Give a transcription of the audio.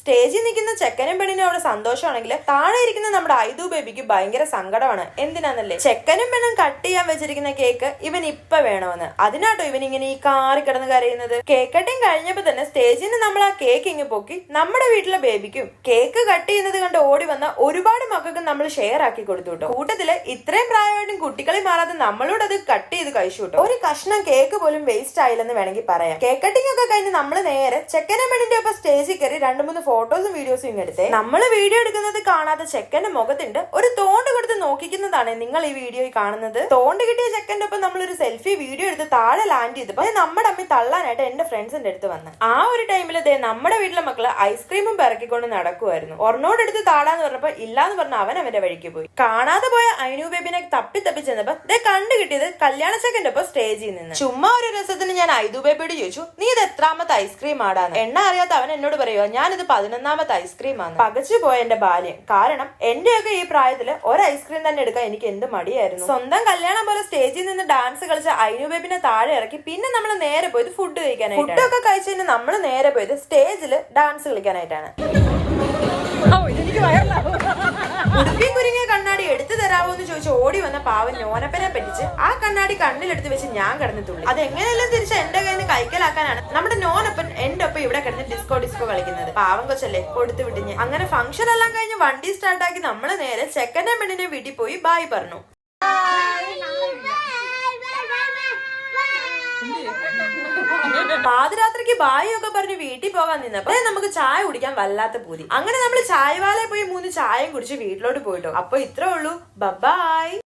സ്റ്റേജിൽ നിൽക്കുന്ന ചെക്കനും പെണ്ണിനും അവിടെ സന്തോഷമാണെങ്കിൽ താഴെ ഇരിക്കുന്ന നമ്മുടെ ഐദു ബേബിക്ക് ഭയങ്കര സങ്കടമാണ്. എന്തിനാന്നല്ലേ? ചെക്കനും പെണ്ണും കട്ട് ചെയ്യാൻ വെച്ചിരിക്കുന്ന കേക്ക് ഇവൻ ഇപ്പൊ വേണമെന്ന്. അതിനാട്ടോ ഇവൻ ഇങ്ങനെ ഈ കാറി കിടന്ന് കരയുന്നത്? കേക്ക് കട്ടിങ് കഴിഞ്ഞപ്പോ തന്നെ സ്റ്റേജിൽ നിന്ന് നമ്മൾ ആ കേക്ക് ഇങ്ങ് പൊക്കി നമ്മുടെ വീട്ടിലെ ബേബിക്കും കേക്ക് കട്ട് ചെയ്യുന്നത് കണ്ട് ഓടി വന്ന ഒരുപാട് മക്കൾക്ക് നമ്മൾ ഷെയർ ആക്കി കൊടുത്തു കേട്ടോ കൂട്ടത്തിൽ ഇത്രയും പ്രായമായിട്ടും കുട്ടികളെ മാറാതെ നമ്മളോട് അത് കട്ട് ചെയ്ത് കഴിച്ചു കേട്ടോ ഒരു കഷ്ണം കേക്ക് പോലും വേസ്റ്റ് ആയില്ലെന്ന് വേണമെങ്കിൽ പറയാം. കേക്ക് കട്ടിങ് ഒക്കെ കഴിഞ്ഞ് നമ്മൾ നേരെ ചെക്കനും പെണ്ണിന്റെ ഒപ്പം സ്റ്റേജിൽ കയറി രണ്ട് മൂന്ന് ഫോട്ടോസും വീഡിയോസും ഇങ്ങനെ എടുത്തേ നമ്മൾ വീഡിയോ എടുക്കുന്നത് കാണാത്ത ചെക്കന്റെ മുഖത്തുണ്ട്. ഒരു തോണ്ട് കൊടുത്ത് നോക്കിക്കുന്നതാണ് നിങ്ങൾ ഈ വീഡിയോ കാണുന്നത്. തോണ്ട് കിട്ടിയ ചെക്കന്റെ ഒപ്പം ഒരു സെൽഫി വീഡിയോ എടുത്ത് താഴെ ലാൻഡ് ചെയ്തു. അത് നമ്മുടെ അമ്മ തള്ളാനായിട്ട് എന്റെ ഫ്രണ്ട്സിന്റെ അടുത്ത് വന്ന്. ആ ഒരു ടൈമിൽ ദേ നമ്മുടെ വീട്ടിലെ മക്കൾ ഐസ്ക്രീമും പിറക്കിക്കൊണ്ട് നടക്കുമായിരുന്നു ഒർണോട് എടുത്ത് താടാന്ന് പറഞ്ഞപ്പോ ഇല്ലാന്ന് പറഞ്ഞ അവൻ അവന്റെ വഴിക്ക് പോയി. കാണാതെ പോയ അനു ബേബിനെ തപ്പി തപ്പി ചെന്നപ്പോ ദേ കണ്ടു കിട്ടിയത് കല്യാണ ചെക്കന്റെ ഒപ്പം സ്റ്റേജിൽ നിന്ന്. ചുമ്മാ ഒരു രസത്തിന് ഞാൻ ഐദു ബേബിയോട് ചോദിച്ചു നീ ഇത് എത്രാമത്തെ ഐസ്ക്രീം ആടാന്ന്? എണ്ണ അറിയാത്ത അവൻ എന്നോട് പറയുക ഞാനിത് പതിനൊന്നാമത്തെ ഐസ്ക്രീം ആണ് പകച്ചു പോയ എന്റെ ബാല്യം. കാരണം എന്റെയൊക്കെ ഈ പ്രായത്തിൽ ഒരു ഐസ്ക്രീം തന്നെ എടുക്കാൻ എനിക്ക് എന്ത് മടിയായിരുന്നു. സ്വന്തം കല്യാണം പോലെ സ്റ്റേജിൽ നിന്ന് ഡാൻസ് കളിച്ച് ഐനു ബേബിനെ താഴെ ഇറക്കി പിന്നെ നമ്മൾ നേരെ പോയത് ഫുഡ് കഴിക്കാനായിട്ട് ഫുഡൊക്കെ കഴിഞ്ഞാൽ നമ്മൾ നേരെ പോയത് സ്റ്റേജിൽ ഡാൻസ് കളിക്കാനായിട്ടാണ്. ഉടുപ്പിയും കുരുങ്ങിയ കണ്ണാടി എടുത്തു തരാമോ എന്ന് ചോദിച്ച് ഓടി വന്ന പാവൻ ഞോനപ്പനെ പറ്റിച്ച് ആ കണ്ണാടി കണ്ണിലെടുത്ത് വെച്ച് ഞാൻ കിടന്നു അത് എങ്ങനെയെല്ലാം തിരിച്ച് എന്റെ കയ്യിൽ നിന്ന് കൈക്കലാക്കാനാണ്? നമ്മുടെ ഇവിടെ കിടന്ന് ഡിസ്കോ ഡിസ്കോ കളിക്കുന്നത്. പാവം കൊച്ചല്ലേ കൊടുത്തു വിട്ടിഞ്ഞ് അങ്ങനെ ഫംഗ്ഷൻ എല്ലാം കഴിഞ്ഞ് വണ്ടി സ്റ്റാർട്ട് ആക്കി നമ്മൾ നേരെ ചെക്കന്റെ പെണ്ണിന്റെ വീട്ടിൽ പോയി ബായ് പറഞ്ഞു. പാതിരാത്രിക്ക് ബായി ഒക്കെ പറഞ്ഞ് വീട്ടിൽ പോകാൻ നിന്നപ്പോ "ദേ, നമുക്ക് ചായ കുടിക്കാൻ വല്ലാത്ത പൂതി. അങ്ങനെ നമ്മൾ ചായവാലയിൽ പോയി മൂന്ന് ചായയും കുടിച്ച് വീട്ടിലോട്ട് പോയിട്ടോ. അപ്പൊ ഇത്രേ ഉള്ളൂ. ബബായ്